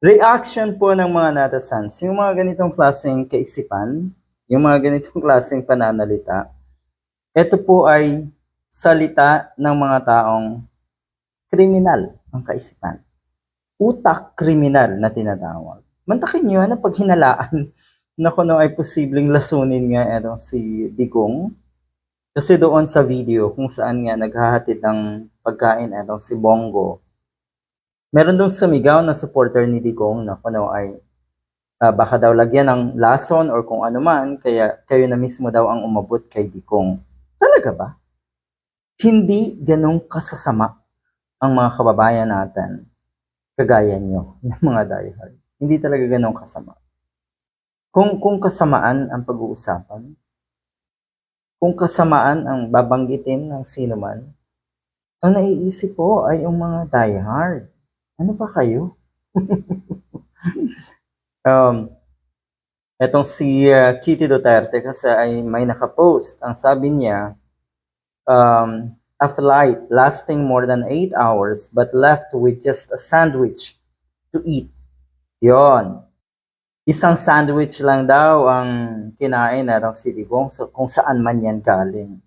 Reaction po ng mga netizens, yung mga ganitong klaseng kaisipan, yung mga ganitong klaseng pananalita, ito po ay salita ng mga taong kriminal ang kaisipan. Utak kriminal na tinatawag. Mantakin nyo na pag hinalaan na kuno ay posibleng lasunin nga ito si Digong. Kasi doon sa video kung saan nga naghahatid ng pagkain ito si Bongo, meron doon sumigaw na supporter ni Digong na kuno ay ah, baka daw lagyan ng lason or kung ano man, kaya kayo na mismo daw ang umabot kay Digong. Talaga ba? Hindi ganong kasasama ang mga kababayan natin kagaya nyo ng mga diehard. Hindi talaga ganong kasama. Kung, kung kasamaan ang pag-uusapan, kung kasamaan ang babanggitin ng sino man, ang naiisip po ay yung mga diehard. Ano pa kayo? um, etong si uh, Kitty Duterte kasi ay may nakapost. Ang sabi niya, um, a flight lasting more than 8 hours but left with just a sandwich to eat. Yon. Isang sandwich lang daw ang kinain na ng si Digong so, kung saan man yan galing.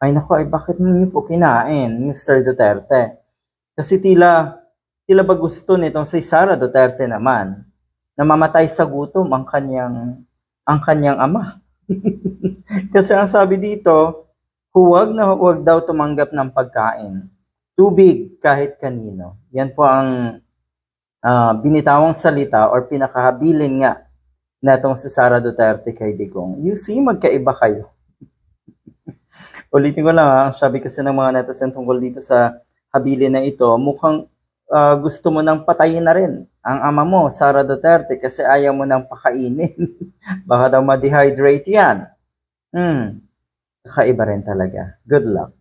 Ay nako, ay bakit niyo po kinain, Mr. Duterte? Kasi tila, tila ba gusto nitong si Sara Duterte naman na mamatay sa gutom ang kanyang, ang kanyang ama. Kasi ang sabi dito, huwag na huwag daw tumanggap ng pagkain. Tubig kahit kanino. Yan po ang ah, binitawang salita or pinakahabilin nga na itong si Sara Duterte kay Digong. You see, magkaiba kayo. Ulitin ko lang ha, ang sabi kasi ng mga netizen tungkol dito sa habilin na ito, mukhang ah, gusto mo nang patayin na rin ang ama mo, Sara Duterte, kasi ayaw mo nang pakainin. Baka daw ma-dehydrate yan. Hmm, kakaiba rin talaga. Good luck.